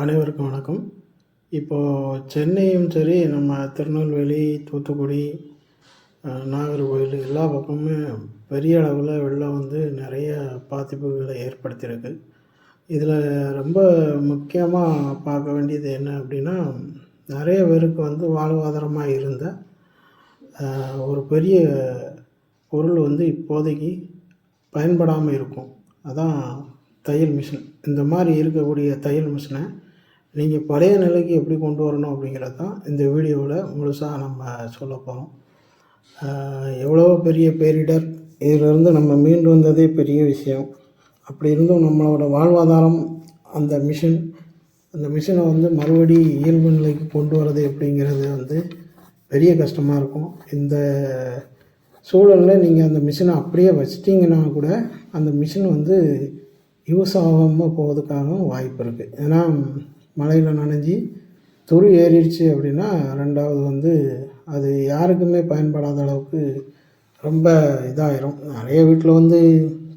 அனைவருக்கும் வணக்கம். இப்போது சென்னையும் சரி நம்ம திருநெல்வேலி தூத்துக்குடி நாகர்கோவில் எல்லா பக்கமுமே பெரிய அளவில் வெள்ளம் வந்து நிறைய பாதிப்புகளை ஏற்படுத்தியிருக்கு. இதில் ரொம்ப முக்கியமாக பார்க்க வேண்டியது என்ன அப்படின்னா நிறைய பேருக்கு வந்து வாழ்வாதாரமாக இருந்த ஒரு பெரிய பொருள் வந்து இப்போதைக்கு பயன்படாமல் இருக்கும். அதான் தையல் மிஷின். இந்த மாதிரி இருக்கக்கூடிய தையல் மிஷினை நீங்கள் பழைய நிலைக்கு எப்படி கொண்டு வரணும் அப்படிங்கிறது தான் இந்த வீடியோவில் முழுசாக நம்ம சொல்ல போகிறோம் எவ்வளோ பெரிய பேரிடர் இதிலிருந்து நம்ம மீண்டு வந்ததே பெரிய விஷயம். அப்படி இருந்தும் நம்மளோட வாழ்வாதாரம் அந்த மிஷின் அந்த மிஷினை வந்து மறுபடி இயல்பு நிலைக்கு கொண்டு வரது அப்படிங்கிறது வந்து பெரிய கஷ்டமாக இருக்கும். இந்த சூழலில் நீங்கள் அந்த மிஷினை அப்படியே வச்சிட்டிங்கன்னா கூட அந்த மிஷின் வந்து யூஸ் ஆகாமல் போவதுக்காகவும் வாய்ப்பு இருக்குது ஏன்னா மழையில் நனைஞ்சி துரு ஏறிடுச்சு அப்படின்னா ரெண்டாவது வந்து அது யாருக்குமே பயன்படாத அளவுக்கு ரொம்ப இதாயிரும். நிறைய வீட்டில் வந்து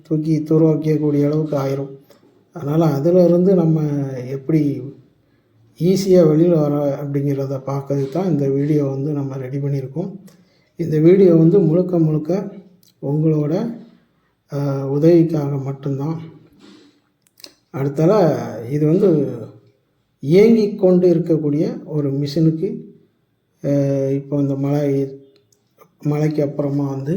தூக்கி துருவாக்கக்கூடிய அளவுக்கு ஆயிரும். அதனால் அதிலிருந்து நம்ம எப்படி ஈஸியாக வெளியில் வர அப்படிங்கிறத பார்க்கறதுக்கு தான் இந்த வீடியோ வந்து நம்ம ரெடி பண்ணியிருக்கோம். இந்த வீடியோ வந்து முழுக்க முழுக்க உங்களோட உதவிக்காக மட்டும்தான். அடுத்தால இது வந்து இயங்கி கொண்டு இருக்கக்கூடிய ஒரு மிஷினுக்கு இப்போ இந்த மழை மழைக்கு அப்புறமா வந்து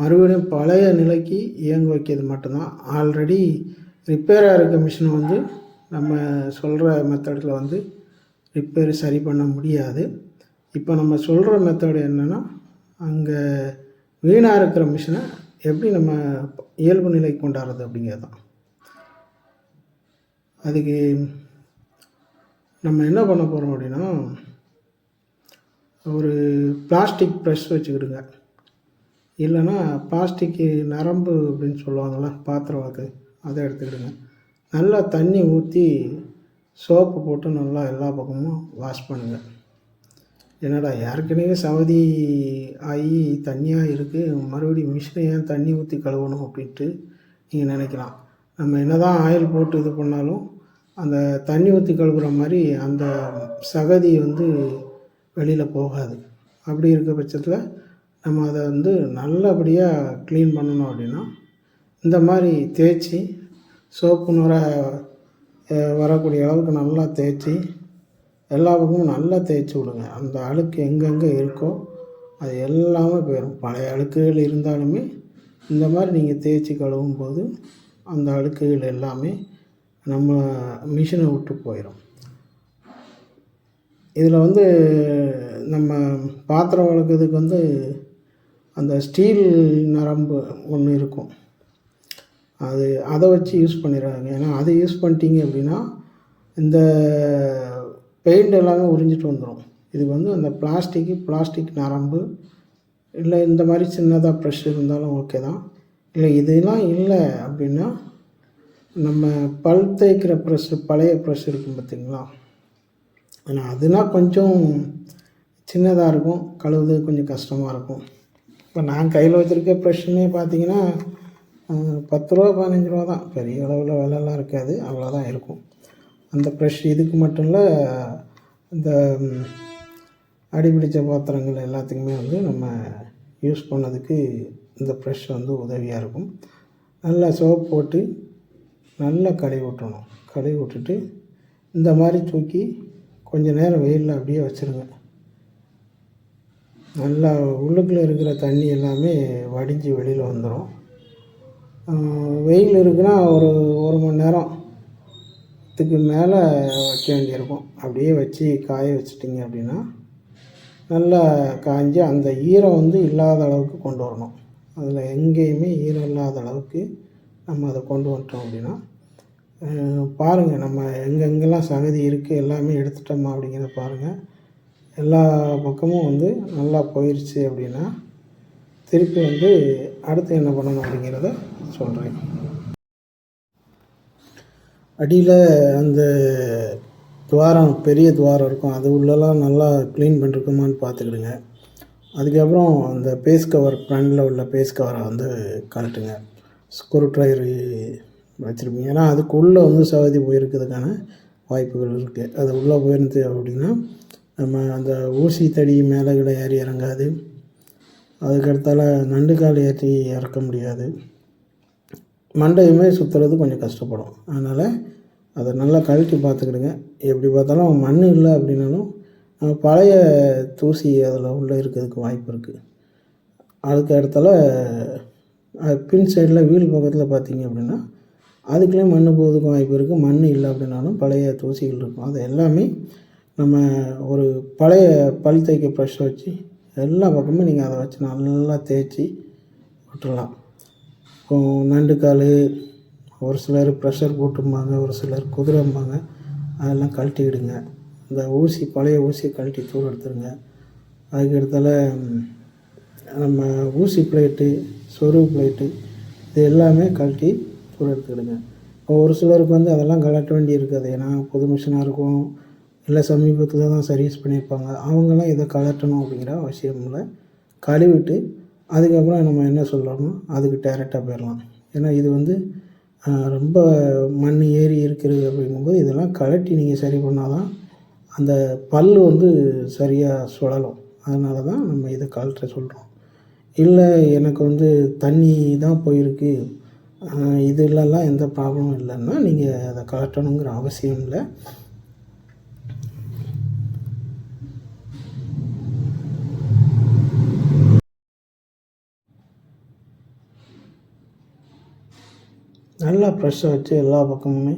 மறுபடியும் பழைய நிலைக்கு இயங்க வைக்கிறது மட்டும்தான். ஆல்ரெடி ரிப்பேராக இருக்க மிஷினை வந்து நம்ம சொல்கிற மெத்தடில் வந்து ரிப்பேர் சரி பண்ண முடியாது. இப்போ நம்ம சொல்கிற மெத்தடு என்னென்னா அங்கே வீணாக இருக்கிற மிஷினை எப்படி நம்ம இயல்பு நிலைக்கு கொண்டாடுறது அப்படிங்கிறது தான் அதுக்கு நம்ம என்ன பண்ண போகிறோம் அப்படின்னா ஒரு பிளாஸ்டிக் ப்ரெஷ் வச்சுக்கிடுங்க. இல்லைன்னா பிளாஸ்டிக்கு நரம்பு அப்படின்னு சொல்லுவாங்கள்ல பாத்திரம் வளர்க்கு அதை எடுத்துக்கிடுங்க. நல்லா தண்ணி ஊற்றி சோப்பு போட்டு நல்லா எல்லா பக்கமும் வாஷ் பண்ணுங்கள் என்னடா ஏற்கனவே சவதி ஆகி தண்ணியாக இருக்குது மறுபடியும் மிஷினை ஏன் தண்ணி ஊற்றி கழுவணும் அப்படின்ட்டு நீங்கள் நினைக்கலாம். நம்ம என்ன தான் ஆயில் போட்டு இது பண்ணாலும் அந்த தண்ணி ஊற்றி கழுவுற மாதிரி அந்த சகதி வந்து வெளியில் போகாது. அப்படி இருக்க பட்சத்தில் நம்ம அதை வந்து நல்லபடியாக க்ளீன் பண்ணணும் அப்படின்னா இந்த மாதிரி தேய்ச்சி சோப்பு நுர வரக்கூடிய அளவுக்கு நல்லா தேய்ச்சி எல்லா பக்கமும் நல்லா தேய்ச்சி விடுங்க. அந்த அழுக்கு எங்கெங்கே இருக்கோ அது எல்லாமே போயிடும். பழைய அழுக்குகள் இருந்தாலுமே இந்த மாதிரி நீங்கள் தேய்ச்சி கழுவும் போது அந்த அழுக்குகள் எல்லாமே நம்ம மிஷினை விட்டு போயிடும் இதில் வந்து நம்ம பாத்திரம் வளர்க்குறதுக்கு வந்து அந்த ஸ்டீல் நரம்பு ஒன்று இருக்கும். அது அதை வச்சு யூஸ் பண்ணிடுறாங்க. ஏன்னா அதை யூஸ் பண்ணிட்டீங்க அப்படின்னா இந்த பெயிண்ட் எல்லாமே உறிஞ்சிட்டு வந்துடும் இதுக்கு வந்து அந்த பிளாஸ்டிக்கு பிளாஸ்டிக் நரம்பு இல்லை இந்த மாதிரி சின்னதாக ப்ரெஷ் இருந்தாலும் ஓகே தான். இல்லை இதெல்லாம் இல்லை அப்படின்னா நம்ம பல் தேய்க்கிற ப்ரெஷ் பழைய ப்ரெஷ் இருக்கும் பார்த்தீங்களா? ஆனால் அதுனால் கொஞ்சம் சின்னதாக இருக்கும் கழுவுறது கொஞ்சம் கஷ்டமாக இருக்கும். இப்போ நான் கையில் வச்சுருக்க ப்ரெஷ்ஷுமே பார்த்தீங்கன்னா பத்து ரூபா பதினஞ்சு ரூபா தான். பெரிய அளவில் விலைலாம் இருக்காது அவ்வளோதான் இருக்கும். அந்த ப்ரெஷ் இதுக்கு மட்டும் இல்லை இந்த அடிபிடித்த பாத்திரங்கள் எல்லாத்துக்குமே வந்து நம்ம யூஸ் பண்ணதுக்கு இந்த ப்ரெஷ் வந்து உதவியாக இருக்கும். நல்லா சோப் போட்டு நல்லா கழுவி விட்டணும் கழுவி விட்டுட்டு இந்த மாதிரி தூக்கி கொஞ்ச நேரம் வெயிலில் அப்படியே வச்சுருங்க. நல்லா உள்ளுக்குள்ளே இருக்கிற தண்ணி எல்லாமே வடிஞ்சு வெளியில் வந்துடும் வெயில் இருக்குன்னா ஒரு ஒரு மணி நேரம் இதுக்கு மேலே வைக்க வேண்டியிருக்கும். அப்படியே வச்சு காய வச்சிட்டிங்க அப்படின்னா நல்லா காய்ஞ்சி அந்த ஈரம் வந்து இல்லாத அளவுக்கு கொண்டு வரணும். அதில் எங்கேயுமே ஈரம் இல்லாத அளவுக்கு நம்ம அதை கொண்டு வந்துட்டோம் அப்படின்னா பாருங்கள் நம்ம எங்கெங்கெல்லாம் சகதி இருக்குது எல்லாமே எடுத்துட்டோமா அப்படிங்கிறத பாருங்கள் எல்லா பக்கமும் வந்து நல்லா போயிடுச்சு அப்படின்னா திருப்பி வந்து அடுத்து என்ன பண்ணணும் அப்படிங்கிறத சொல்கிறேன் அடியில் அந்த துவாரம் பெரிய துவாரம் இருக்கும் அது உள்ளெல்லாம் நல்லா க்ளீன் பண்ணிருக்குமான்னு பார்த்துக்கிடுங்க. அதுக்கப்புறம் அந்த பேஸ் கவர் ஃப்ரண்டில் உள்ள பேஸ் கவரை வந்து கழட்டுங்க. ஸ்க்ரூ ட்ரைவர் வச்சுருப்பீங்க. ஏன்னா அதுக்குள்ளே வந்து சவதி போயிருக்கிறதுக்கான வாய்ப்புகள் இருக்குது அது உள்ளே போயிருந்து அப்படின்னா நம்ம அந்த ஊசி தடி மேலே கீழே ஏறி இறங்காது. அதுக்கடுத்தால நண்டு கால் ஏற்றி இறக்க முடியாது. மண்டையுமே சுற்றுறது கொஞ்சம் கஷ்டப்படும். அதனால் அதை நல்லா கழட்டி பார்த்துக்கிடுங்க. எப்படி பார்த்தாலும் மண் இல்லை அப்படின்னாலும் பழைய தூசி அதில் உள்ளே இருக்கிறதுக்கு வாய்ப்பு இருக்குது அதுக்கு அடுத்தால பின் சைடில் வீல் பக்கத்தில் பார்த்தீங்க அப்படின்னா அதுக்குள்ளே மண் போகிறதுக்கும் வாய்ப்பு இருக்குது மண் இல்லை அப்படின்னாலும் பழைய தூசிகள் இருக்கும். அது எல்லாமே நம்ம ஒரு பழைய பல் தேய்க்க ப்ரெஷ்ஷை வச்சு எல்லா பக்கமும் நீங்கள் அதை வச்சு நல்லா தேய்ச்சி விட்டுடலாம் இப்போ நண்டுக்கால் ஒரு சிலர் ப்ரெஷர் போட்டும்பாங்க ஒரு சிலர் குதிரைம்பாங்க அதெல்லாம் கழட்டிக்கிடுங்க இந்த ஊசி பழைய ஊசியை கழட்டி தூர எடுத்துருங்க. அதுக்கு அடுத்தால நம்ம ஊசி பிளேட்டு சொருவு பிளேட்டு இது எல்லாமே கழட்டி தூர எடுத்துக்கிடுங்க. இப்போ ஒரு சிலருக்கு வந்து அதெல்லாம் கழட்ட வேண்டி இருக்காது ஏன்னா புது மிஷினாக இருக்கும். இல்லை சமீபத்தில் தான் சர்வீஸ் பண்ணியிருப்பாங்க. அவங்களாம் இதை கழட்டணும் அப்படிங்கிற அவசியம் இல்லை. கழுவிட்டு அதுக்கப்புறம் நம்ம என்ன சொல்கிறோமோ அதுக்கு டேரெக்டாக போயிடலாம். ஏன்னா இது வந்து ரொம்ப மண் ஏறி இருக்கிறது அப்படிங்கும்போது இதெல்லாம் கழட்டி நீங்கள் சரி பண்ணால் தான் அந்த பல் வந்து சரியாக சுழலும். அதனால தான் நம்ம இதை கழட்ட சொல்கிறோம் இல்லை எனக்கு வந்து தண்ணி தான் போயிருக்கு. ஆஹ், இதுலலாம் எந்த ப்ராப்ளமும் இல்லைன்னா நீங்கள் அதை காட்டணுங்கிற அவசியம் இல்லை. நல்லா ப்ரெஷ்ஷை வச்சு எல்லா பக்கமுமே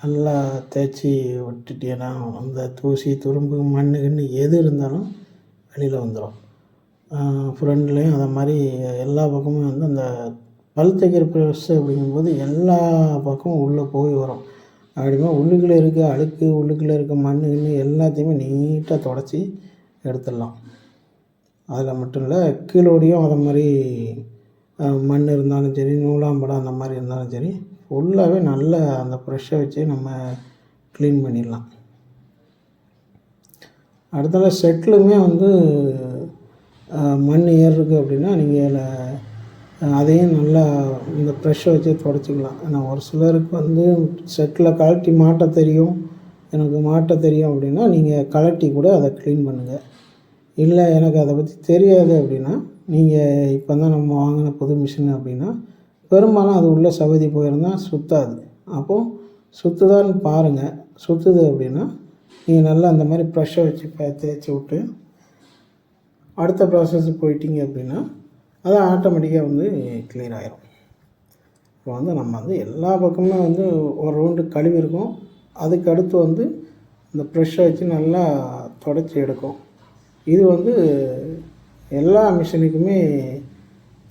நல்லா தேய்ச்சி விட்டுட்டீங்கன்னா அந்த தூசி துரும்பு மண் கிண்ணு எது இருந்தாலும் வெளியில் வந்துடும் ஃப்ரண்ட்லேயும் அதை மாதிரி எல்லா பக்கமும் வந்து அந்த பல் தைக்கிற ப்ரெஷ்ஷு அப்படிங்கும்போது எல்லா பக்கமும் உள்ளே போய் வரும். அப்படிமா உள்ளுக்குள்ளே இருக்க அழுக்கு உள்ளுக்குள்ளே இருக்க மண் கிண்ணு எல்லாத்தையுமே நீட்டாக தொடச்சி எடுத்துடலாம். அதில் மட்டும் இல்லை கீழோடியும் அதை மாதிரி மண் இருந்தாலும் சரி நூலாம்படம் அந்த மாதிரி இருந்தாலும் சரி ஃபுல்லாகவே நல்ல அந்த ப்ரெஷ்ஷை வச்சு நம்ம க்ளீன் பண்ணிடலாம். அடுத்தால செட்டிலுமே வந்து மண் ஏறுருக்கு அப்படின்னா நீங்கள் அதையும் நல்லா இந்த ப்ரெஷ்ஷை வச்சு தொடச்சிக்கலாம். ஏன்னா ஒரு சிலருக்கு வந்து செட்டில் கழட்டி மாட்ட தெரியும். எனக்கு மாட்ட தெரியும் அப்படின்னா நீங்கள் கழட்டி கூட அதை க்ளீன் பண்ணுங்கள் இல்லை எனக்கு அதை பற்றி தெரியாது அப்படின்னா நீங்கள் இப்போ தான் நம்ம வாங்கின புது மிஷின் அப்படின்னா பெரும்பாலும் அது உள்ளே சவதி போயிருந்தால் சுத்தாது. அப்போது சுற்றுதான்னு பாருங்கள் சுற்றுது அப்படின்னா நீங்கள் நல்லா அந்த மாதிரி ப்ரெஷ்ஷை வச்சு தேய்ச்சி விட்டு அடுத்த ப்ராசஸ் போயிட்டீங்க அப்படின்னா அது ஆட்டோமேட்டிக்காக வந்து கிளியர் ஆகிரும் இப்போ வந்து நம்ம வந்து எல்லா பக்கமுமே வந்து ஒரு ரவுண்டு கழுவி இருக்கும். அதுக்கு அடுத்து வந்து இந்த ப்ரெஷ்ஷை வச்சு நல்லா தொடச்சி எடுக்கும். இது வந்து எல்லா மிஷினுக்குமே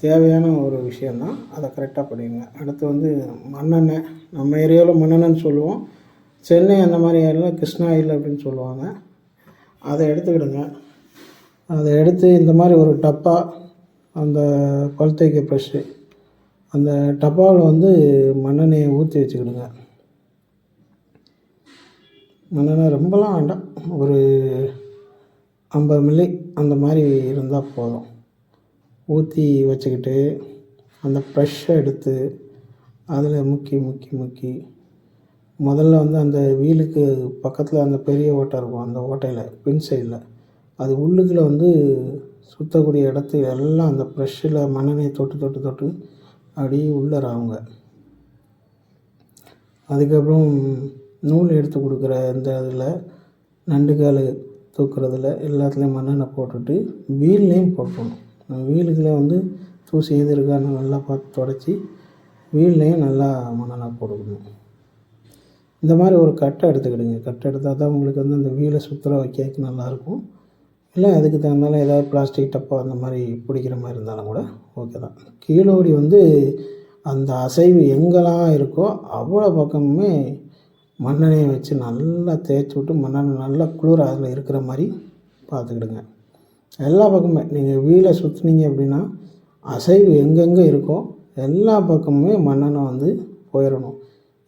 தேவையான ஒரு விஷயந்தான் அதை கரெக்டாக பண்ணிடுங்க. அடுத்து வந்து மண்ணெண்ணெய். நம்ம ஏரியாவில் மண்ணெண்ணன்னு சொல்லுவோம். சென்னை அந்த மாதிரி ஏரியாவில் கிருஷ்ணா ஆயில் அப்படின்னு சொல்லுவாங்க. அதை எடுத்துக்கிடுங்க. அதை எடுத்து இந்த மாதிரி ஒரு டப்பா அந்த பல் தேய்க்க ப்ரெஷ்ஷு அந்த டப்பாவில் வந்து மண்ணெண்ணெயை ஊற்றி வச்சுக்கிடுங்க. மண்ணெண்ணெய் ரொம்பலாம் வேண்டாம். ஒரு ஐம்பது மில்லி அந்த மாதிரி இருந்தால் போதும். ஊற்றி வச்சுக்கிட்டு அந்த ப்ரெஷ்ஷை எடுத்து அதில் முக்கி முக்கி முக்கி முதல்ல வந்து அந்த வீலுக்கு பக்கத்தில் அந்த பெரிய ஓட்டை இருக்கும் அந்த ஓட்டையில் பின் சைடில் அது உள்ளுக்குள்ள வந்து சுற்றக்கூடிய இடத்துல எல்லாம் அந்த ப்ரெஷ்ஷில் மண்ணெண்ணெயை தொட்டு தொட்டு தொட்டு அப்படியே உள்ளறாங்க. அதுக்கப்புறம் நூல் எடுத்து கொடுக்குற இந்த இதில் நண்டுக்கால் தூக்குறதுல எல்லாத்துலேயும் மண்ணெண்ணெய் போட்டுட்டு வீல்லையும் போட்டுடணும். வீலுக்குள்ள வந்து தூசி எது இருக்கான்னு நல்லா பார்த்து தொடச்சி வீல்லையும் நல்லா மண்ணெண்ணெய் போட்டுக்கணும். இந்த மாதிரி ஒரு கட்டை எடுத்துக்கிடுங்க. கட்டை எடுத்தால் தான் உங்களுக்கு வந்து அந்த வீலை சுற்றுற வைக்க நல்லாயிருக்கும் இல்லை அதுக்கு தகுந்தால ஏதாவது பிளாஸ்டிக் டப்பா அந்த மாதிரி பிடிக்கிற மாதிரி இருந்தாலும் கூட ஓகே தான். கீழோடி வந்து அந்த அசைவு எங்கெல்லாம் இருக்கோ அவ்வளோ பக்கமுமே மண்ணெண்ணெயை வச்சு நல்லா தேய்ச்சி விட்டு மண்ணெண்ணெய் நல்லா குளிர் அதில் இருக்கிற மாதிரி பார்த்துக்கிடுங்க. எல்லா பக்கமுமே நீங்கள் வீலை சுற்றுனீங்க அப்படின்னா அசைவு எங்கெங்கே இருக்கோ எல்லா பக்கமுமே மண்ணெண்ணெய் வந்து போயிடணும்.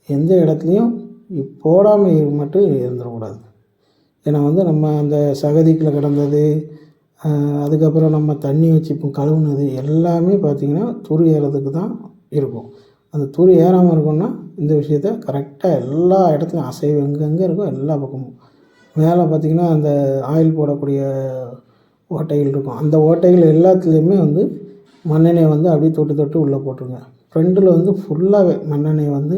எந்த இடத்துலையும் போடாமல் மட்டும் இருந்துடக்கூடாது. ஏன்னா வந்து நம்ம அந்த சகதிக்குள்ள கிடந்தது அதுக்கப்புறம் நம்ம தண்ணி வச்சு இப்போ கழுவுனது எல்லாமே பார்த்திங்கன்னா துரு ஏறதுக்கு தான் இருக்கும். அந்த துரு ஏறாமல் இருக்கணும்னா இந்த விஷயத்த கரெக்டாக எல்லா இடத்துலையும் அசைவு எங்கெங்கே இருக்கோ எல்லா பக்கமும். மேலே பார்த்திங்கன்னா அந்த ஆயில் போடக்கூடிய ஓட்டைகள் இருக்கும். அந்த ஓட்டைகள் எல்லாத்துலேயுமே வந்து மண்ணெண்ணெய் வந்து அப்படியே தொட்டு தொட்டு உள்ளே போட்டுருங்க. ஃப்ரெண்டில் வந்து ஃபுல்லாகவே மண்ணெண்ணெய் வந்து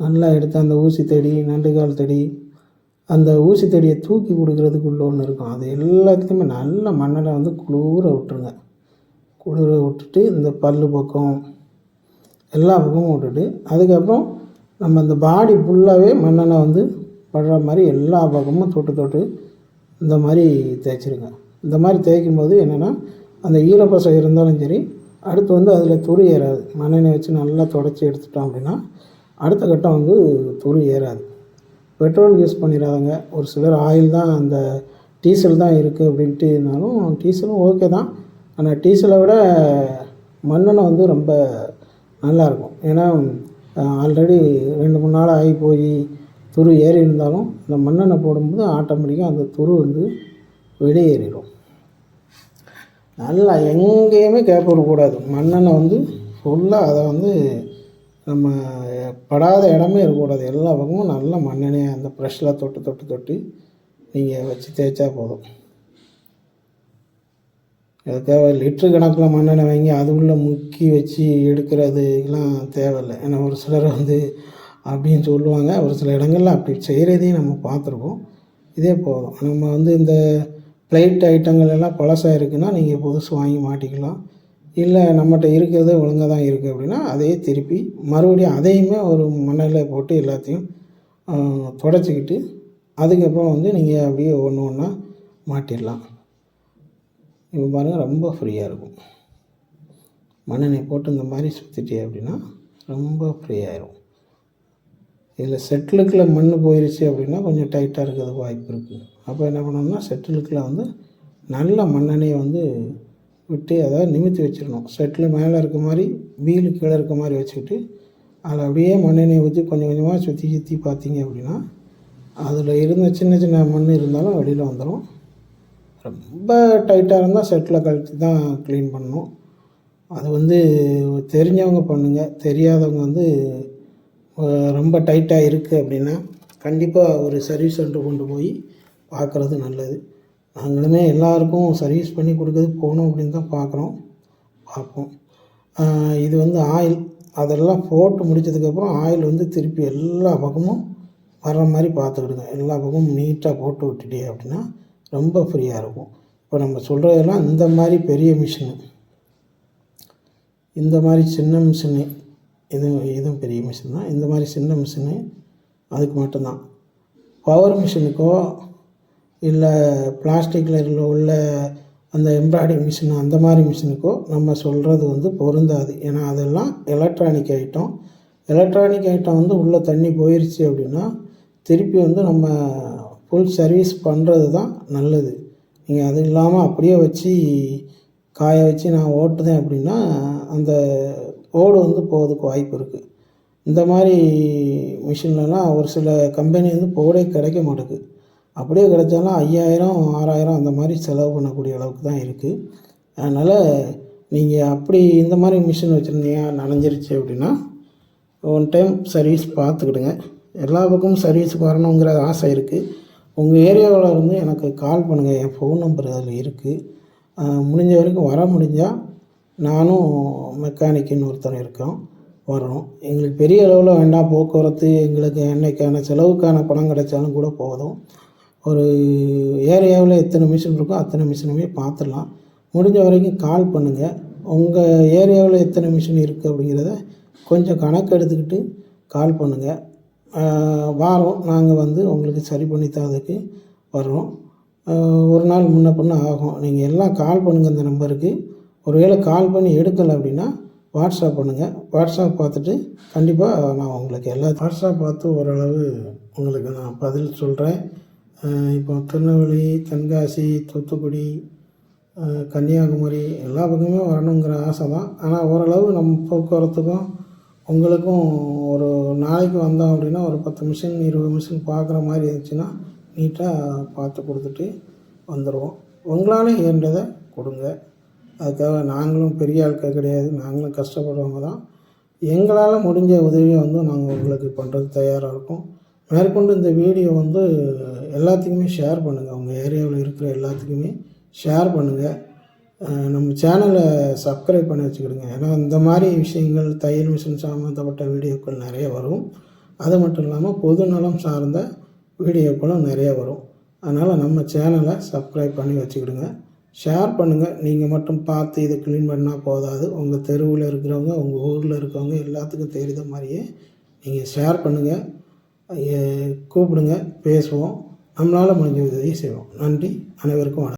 நல்லா எடுத்து அந்த ஊசி தடி நண்டுகால் தடி அந்த ஊசி தடியை தூக்கி கொடுக்குறதுக்குள்ள ஒன்று இருக்கும். அது எல்லாத்துக்குமே நல்ல மண்ணில் வந்து குளிர விட்டுருங்க. குளிர விட்டுட்டு இந்த பல் பக்கம் எல்லா பக்கமும் விட்டுட்டு அதுக்கப்புறம் நம்ம இந்த பாடி ஃபுல்லாகவே மண்ணெண்ணெய் வந்து படுற மாதிரி எல்லா பக்கமும் தொட்டு தொட்டு இந்த மாதிரி தேய்ச்சிருங்க. இந்த மாதிரி தேய்க்கும் போது என்னென்னா அந்த ஈரப்பசம் இருந்தாலும் சரி அடுத்து வந்து அதில் துரு ஏறாது. மண்ணெண்ணெய் வச்சு நல்லா தொடச்சி எடுத்துட்டோம் அப்படின்னா அடுத்த கட்டம் வந்து துரு ஏறாது. பெட்ரோல் யூஸ் பண்ணிடாதங்க ஒரு சிலர் ஆயில் தான் அந்த டீசல் தான் இருக்குது அப்படின்ட்டு இருந்தாலும் டீசலும் ஓகே தான். ஆனால் டீசலை விட மண்ணெண்ணெய் வந்து ரொம்ப நல்லாயிருக்கும் ஏன்னா ஆல்ரெடி ரெண்டு மூணு நாள் ஆகி போய் துரு ஏறி இருந்தாலும் அந்த மண்ணெண்ணெய் போடும்போது ஆட்டோமேட்டிக்காக அந்த துரு வந்து வெளியேறிடும். நல்லா எங்கேயுமே கேப் விடக்கூடாது மண்ணெண்ணெய் வந்து ஃபுல்லாக அதை வந்து நம்ம படாத இடமே இருக்கக்கூடாது. எல்லா பக்கமும் நல்ல மண்ணெண்ணெயை அந்த ப்ரெஷ்ஷில் தொட்டு தொட்டு தொட்டு நீங்கள் வச்சு தேய்ச்சா போதும். அதுக்காக லிட்ரு கணக்கில் மண்ணெண்ணெய் வாங்கி அது உள்ளே முக்கி வச்சு எடுக்கிறதுலாம் தேவையில்லை. ஏன்னா ஒரு சிலர் வந்து அப்படின்னு சொல்லுவாங்க. ஒரு சில இடங்களில் அப்படி செய்கிறதையும் நம்ம பார்த்துருக்கோம். இதே போதும். நம்ம வந்து இந்த பிளேட் ஐட்டங்கள் எல்லாம் பழசாக இருக்குன்னா நீங்கள் புதுசு வாங்கி மாட்டிக்கலாம். இல்லை நம்மகிட்ட இருக்கிறது ஒழுங்காக தான் இருக்குது அப்படின்னா அதையே திருப்பி மறுபடியும் அதையுமே ஒரு மண்ணில் போட்டு எல்லாத்தையும் தொடச்சிக்கிட்டு அதுக்கப்புறம் வந்து நீங்கள் அப்படியே ஒன்று ஒன்றா மாட்டிடலாம். இப்போ பாருங்கள் ரொம்ப ஃப்ரீயாக இருக்கும். மண்ணெண்ணெய் போட்டு இந்த மாதிரி சுற்றிட்டே அப்படின்னா ரொம்ப ஃப்ரீயாயிரும் இதில் செட்டிலுக்குள்ள மண் போயிடுச்சு அப்படின்னா கொஞ்சம் டைட்டாக இருக்கிறதுக்கு வாய்ப்பு இருக்குது அப்போ என்ன பண்ணணும்னா செட்டிலுக்குள்ள வந்து நல்ல மண்ணெண்ணெயை வந்து விட்டு அதாவது நிமித்தி வச்சிடணும். செட்டில் மேலே இருக்க மாதிரி வீலு கீழே இருக்க மாதிரி வச்சுக்கிட்டு அதில் அப்படியே மண்ணெண்ணெய் ஊற்றி கொஞ்சம் கொஞ்சமாக சுற்றி சுற்றி பார்த்தீங்க அப்படின்னா அதில் இருந்த சின்ன சின்ன மண் இருந்தாலும் வெளியில் வந்துடும். ரொம்ப டைட்டாக இருந்தால் செட்டில் கழட்டி தான் க்ளீன் பண்ணணும். அது வந்து தெரிஞ்சவங்க பண்ணுங்கள் தெரியாதவங்க வந்து ரொம்ப டைட்டாக இருக்குது அப்படின்னா கண்டிப்பாக ஒரு சர்வீஸ் சென்டர் கொண்டு போய் பார்க்குறது நல்லது. நாங்களுமே எல்லாருக்கும் சர்வீஸ் பண்ணி கொடுக்குறது போகணும் அப்படின்னு தான் பார்க்குறோம். பார்ப்போம். இது வந்து ஆயில். அதெல்லாம் போட்டு முடித்ததுக்கப்புறம் ஆயில் வந்து திருப்பி எல்லா பக்கமும் வர்ற மாதிரி பார்த்துக்கிடுங்க. எல்லா பக்கமும் நீட்டாக போட்டு விட்டுட்டே அப்படின்னா ரொம்ப ஃப்ரீயாக இருக்கும். இப்போ நம்ம சொல்கிறதெல்லாம் இந்த மாதிரி பெரிய மிஷினு இந்த மாதிரி சின்ன மிஷினு இதுவும் இதுவும் பெரிய மிஷின் தான். இந்த மாதிரி சின்ன மிஷினு அதுக்கு மட்டும்தான். பவர் மிஷினுக்கோ இல்லை பிளாஸ்டிக்கில் உள்ள அந்த எம்ப்ராய்டிங் மிஷின் அந்த மாதிரி மிஷினுக்கோ நம்ம சொல்கிறது வந்து பொருந்தாது. ஏன்னா அதெல்லாம் எலக்ட்ரானிக் ஐட்டம் எலக்ட்ரானிக் ஐட்டம் வந்து உள்ளே தண்ணி போயிடுச்சு அப்படின்னா திருப்பி வந்து நம்ம ஃபுல் சர்வீஸ் பண்ணுறது தான் நல்லது. நீங்கள் அது இல்லாமல் அப்படியே வச்சு காய வச்சு நான் ஓட்டுதேன் அப்படின்னா அந்த ஓடு வந்து போகிறதுக்கு வாய்ப்பு இருக்குது இந்த மாதிரி மிஷின்லலாம் ஒரு சில கம்பெனி வந்து போடே கிடைக்க மாட்டேங்குது அப்படியே கிடைச்சாலும் ஐயாயிரம் ஆறாயிரம் அந்த மாதிரி செலவு பண்ணக்கூடிய அளவுக்கு தான் இருக்குது அதனால் நீங்கள் அப்படி இந்த மாதிரி மிஷின் வச்சுருந்தீங்க நனைஞ்சிருச்சு அப்படின்னா ஒன் டைம் சர்வீஸ் பார்த்துக்கிடுங்க. எல்லா பக்கமும் சர்வீஸுக்கு வரணுங்கிற ஆசை இருக்குது உங்கள் ஏரியாவில் இருந்து எனக்கு கால் பண்ணுங்கள் என் ஃபோன் நம்பர் அதில் இருக்குது முடிஞ்ச வரைக்கும் வர முடிஞ்சால் நானும் மெக்கானிக்குன்னு ஒருத்தர் இருக்கோம் வரோம் எங்களுக்கு பெரிய அளவில் வேண்டாம். போக்குவரத்து எங்களுக்கு என்னைக்கான செலவுக்கான பணம் கிடைச்சாலும் கூட போதும். ஒரு ஏரியாவில் எத்தனை மிஷின் இருக்கோ அத்தனை மிஷினுமே பார்த்துடலாம். முடிஞ்ச வரைக்கும் கால் பண்ணுங்கள் உங்கள் ஏரியாவில் எத்தனை மிஷின் இருக்குது அப்படிங்கிறத கொஞ்சம் கணக்கு எடுத்துக்கிட்டு கால் பண்ணுங்கள் வாரோம் நாங்கள் வந்து உங்களுக்கு சரி பண்ணி தரதுக்கு வர்றோம். ஒரு நாள் முன்ன பின்ன ஆகும். நீங்கள் எல்லாம் கால் பண்ணுங்கள் இந்த நம்பருக்கு. ஒருவேளை கால் பண்ணி எடுக்கலை அப்படின்னா வாட்ஸ்அப் பண்ணுங்கள் வாட்ஸ்அப் பார்த்துட்டு கண்டிப்பாக நான் உங்களுக்கு எல்லா வாட்ஸ்அப் பார்த்து ஓரளவு உங்களுக்கு நான் பதில் சொல்கிறேன் இப்போ திருநெல்வேலி தென்காசி தூத்துக்குடி கன்னியாகுமரி எல்லா பக்கமே வரணுங்கிற ஆசை தான். ஆனால் ஓரளவு நம்ம போக்குவரத்துக்கும் உங்களுக்கும் ஒரு நாளைக்கு வந்தோம் அப்படின்னா ஒரு பத்து மிஷின் இருபது மிஷின் பார்க்குற மாதிரி இருந்துச்சுன்னா நீட்டாக பார்த்து கொடுத்துட்டு வந்துடுவோம் உங்களால் இயன்றதை கொடுங்க. அதுக்காக நாங்களும் பெரிய ஆட்கள் கிடையாது. நாங்களும் கஷ்டப்படுறவங்க தான். எங்களால் முடிஞ்ச உதவியை வந்து நாங்கள் உங்களுக்கு பண்ணுறது தயாராக இருக்கோம். மேற்கொண்டு இந்த வீடியோ வந்து எல்லாத்துக்குமே ஷேர் பண்ணுங்கள் உங்கள் ஏரியாவில் இருக்கிற எல்லாத்துக்குமே ஷேர் பண்ணுங்கள் நம்ம சேனலை சப்ஸ்கிரைப் பண்ணி வச்சுக்கிடுங்க. ஏன்னா இந்த மாதிரி விஷயங்கள் தையல் மிஷின் சம்மந்தப்பட்ட வீடியோக்கள் நிறைய வரும். அது மட்டும் இல்லாமல் பொது நலம் சார்ந்த வீடியோக்களும் நிறைய வரும். அதனால் நம்ம சேனலை சப்ஸ்கிரைப் பண்ணி வச்சுக்கிடுங்க. ஷேர் பண்ணுங்கள் நீங்கள் மட்டும் பார்த்து இதை க்ளீன் பண்ணால் போதாது. உங்கள் தெருவில் இருக்கிறவங்க உங்கள் ஊரில் இருக்கவங்க எல்லாத்துக்கும் தெரிந்த மாதிரியே நீங்கள் ஷேர் பண்ணுங்கள் கூப்பிடுங்க பேசுவோம். நம்மளால் முடிஞ்ச உதவியை செய்வோம். நன்றி. அனைவருக்கும் வணக்கம்.